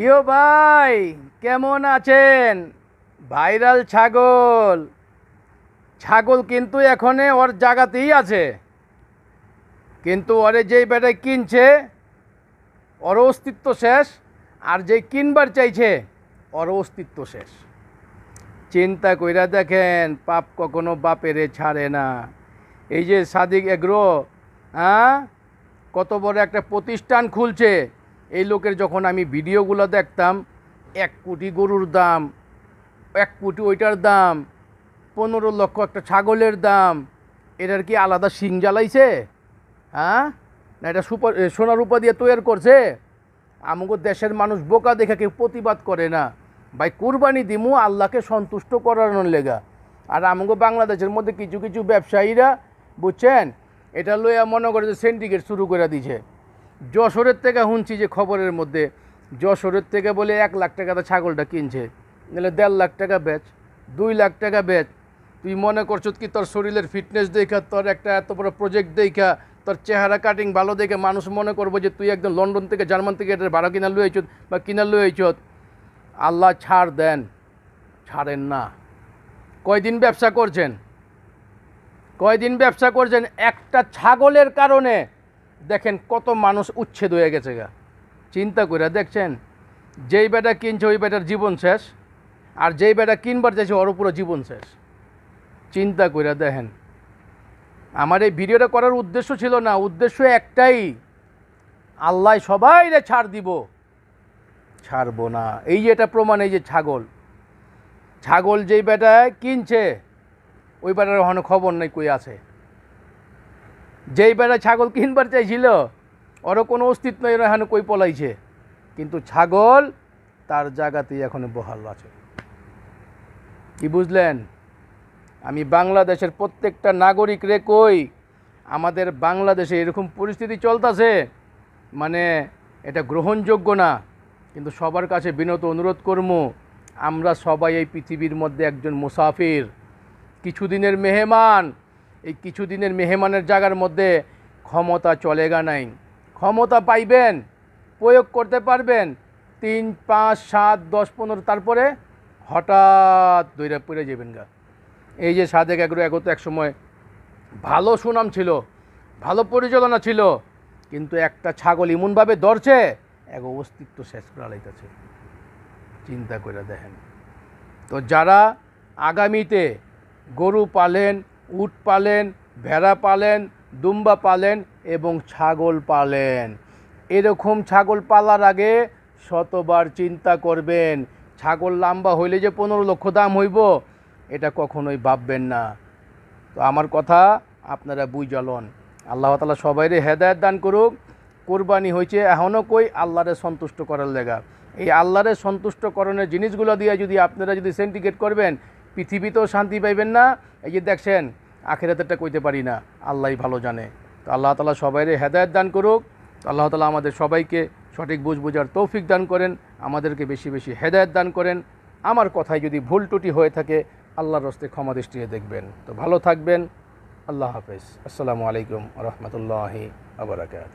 কিও ভাই, কেমন আছেন? ভাইরাল ছাগল। ছাগল কিন্তু এখনে ওর জায়গাতেই আছে। কিন্তু ওরে যেই বেটায় কিনছে, ওর অস্তিত্ব শেষ, আর যে কিনবার চাইছে, ওর অস্তিত্ব শেষ। চিন্তা কইরা দেখেন, পাপ কখনো বাপেরে ছাড়ে না। এই যে সাদিক এগ্রো হ্যাঁ কত বড় একটা প্রতিষ্ঠান খুলছে। এই লোকের যখন আমি ভিডিওগুলো দেখতাম এক কোটি গরুর দাম এক কোটি ওইটার দাম পনেরো লক্ষ একটা ছাগলের দাম এটার কি আলাদা শিং জ্বালাইছে? হ্যাঁ? না এটা সুপার এ, সোনা রূপা দিয়ে তৈরি করছে? আমাকে দেশের মানুষ বোকা দেখে কেউ প্রতিবাদ করে না। ভাই কুরবানি দিমু আল্লাহকে সন্তুষ্ট করানোর লেগা। আর আমাকে বাংলাদেশের মধ্যে কিছু কিছু ব্যবসায়ীরা বুঝছেন? এটা লইয়া মনে করে যে সিন্ডিকেট শুরু করে দিছে। যশোরের থেকে শুনছি যে খবরের মধ্যে, যশোরের থেকে বলে এক লাখ টাকা টাকাতে ছাগলটা কিনছে। নাহলে দেড় লাখ টাকা বেচ, দুই লাখ টাকা বেচ। তুই মনে করছ কি তোর শরীরের ফিটনেস দেখা, তোর একটা এত বড় প্রজেক্ট দেখা, তোর চেহারা কাটিং ভালো দেখে মানুষ মনে করব যে তুই একদম লন্ডন থেকে, জার্মান থেকে এটা ভাড়া কিনা লুয়েছ বা কিনা লুয়েছ আল্লাহ ছাড় দেন, ছাড়েন না। কয়দিন ব্যবসা করছেন? কয়দিন ব্যবসা করছেন? একটা ছাগলের কারণে। দেখেন কত মানুষ উচ্ছেদ হয়ে গেছে গা। চিন্তা করে দেখছেন, যেই বেটা কিনছে ওই বেটার জীবন শেষ, আর যেই বেটা কিনবার চাইছে ওর পুরো জীবন শেষ। চিন্তা করে দেখেন, আমার এই ভিডিওটা করার উদ্দেশ্য ছিল না, উদ্দেশ্য একটাই, আল্লাহ সবাই রে ছাড় দিব। ছাড়বো না। এই যে এটা প্রমাণ, এই যে ছাগল। ছাগল যেই বেটায় কিনছে, ওই বেটার ওখানে খবর নেই কই আছে। যেই বেটা ছাগল কিনবার চাইছিল, ওরও কোনো অস্তিত্ব নেই এখানে কই পলাইছে। কিন্তু ছাগল তার জায়গাতেই এখন বহাল আছে। কি বুঝলেন? আমি বাংলাদেশের প্রত্যেকটা নাগরিক রে কই, আমাদের বাংলাদেশে এরকম পরিস্থিতি চলতেছে মানে এটা গ্রহণযোগ্য না। কিন্তু সবার কাছে বিনত অনুরোধ করব আমরা সবাই এই পৃথিবীর মধ্যে একজন মুসাফির, কিছুদিনের মেহমান এই কিছুদিনের মেহমানের জায়গার মধ্যে ক্ষমতা চলে গা নাই। ক্ষমতা পাইবেন, প্রয়োগ করতে পারবেন। তিন, পাঁচ, সাত, দশ, পনেরো, তারপরে হঠাৎ দৈরা পড়ে যাবেন গা। এই যে সাদেক এগুলো এগোতো এক সময় ভালো সুনাম ছিল, ভালো পরিচালনা ছিল, কিন্তু একটা ছাগল এমনভাবে ধরছে, এক অস্তিত্ব শেষ করালাইতেছে চিন্তা করে দেখেন। তো যারা আগামীতে গরু পালেন উট পালেন, ভেড়া পালেন, দুম্বা পালেন এবং ছাগল পালেন। এরকম ছাগল পালার আগে শতবার চিন্তা করবেন, ছাগল লম্বা হইলে যে পনেরো লক্ষ দাম হইব, এটা কখনোই ভাববেন না। তো আমার কথা আপনারা বুঝালন। আল্লাহ তালা সবাইরে হেদায়ত দান করুক। কোরবানি হয়েছে এখনও কই আল্লাহরে সন্তুষ্ট করার লেগা। এই আল্লাহরে সন্তুষ্টকরণের জিনিসগুলো দিয়ে যদি আপনারা যদি সেন্টিকেট করবেন পৃথিবীতেও শান্তি পাইবেন না। এই যে দেখছেন, আখেরাতেরটা কইতে পারি না। আল্লাহই ভালো জানে। তো আল্লাহ তালা সবাইরে হেদায়ত দান করুক। আল্লাহ তালা আমাদের সবাইকে সঠিক বুঝ বুঝার তৌফিক দান করেন, আমাদেরকে বেশি বেশি হেদায়ত দান করেন। আমার কথায় যদি ভুল টুটি হয়ে থাকে, আল্লাহর রস্তে ক্ষমা দৃষ্টিতে দেখবেন। তো ভালো থাকবেন। আল্লাহ হাফেজ। আসসালামু আলাইকুম রহমতুল্লাহি আবরাকাত